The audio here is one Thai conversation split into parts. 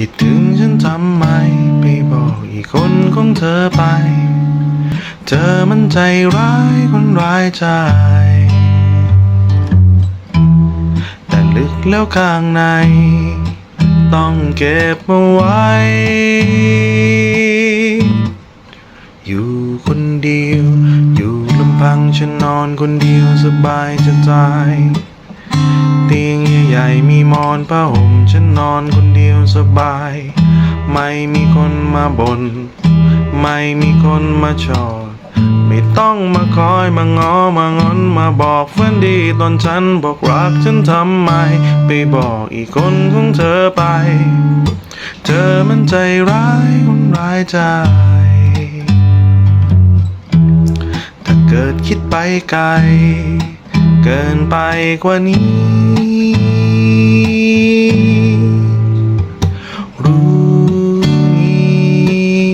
คิดถึงฉันทำไมไปบอกอีกคนของเธอไป เธอมันใจร้ายคนร้ายใจ แต่ลึกแล้วข้างใน ต้องเก็บมาไว้ อยู่คนเดียว อยู่ลำพังฉันนอนคนเดียวสบายจะตาย เตียงใหญ่ๆมีหมอนผ้าห่มฉันนอนคนเดียวสบาย ไม่มีคนมาบน่นไม่มีคนมาชอด ไม่ต้องมาคอยมางอมางอนมาบอกฝันดีตอนฉันบอกรักฉันทำไม ไปบอกอีกคนของเธอไป เธอมันใจร้ายคนร้ายใจถ้าเกิดคิดไปไกล เกินไปกว่านี้ รู้นี้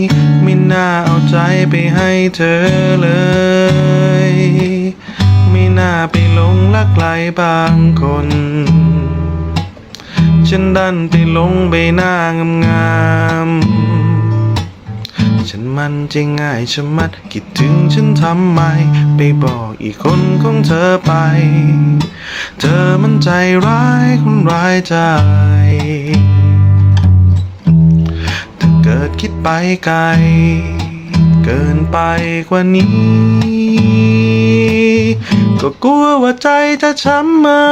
ไม่น่าเอาใจไปให้เธอเลย ไม่น่าไปหลงรักใครบางคน ฉันดันไปหลงใบหน้างามๆ มันจะง่ายชะมัดคิดถึงฉันทำไม ไปบอกอีกคนของเธอไป เธอมันใจร้ายคนร้ายใจถ้าเกิดคิดไปไกล เกินไปกว่านี้ ก็กลัวว่าใจจะช้ำเมา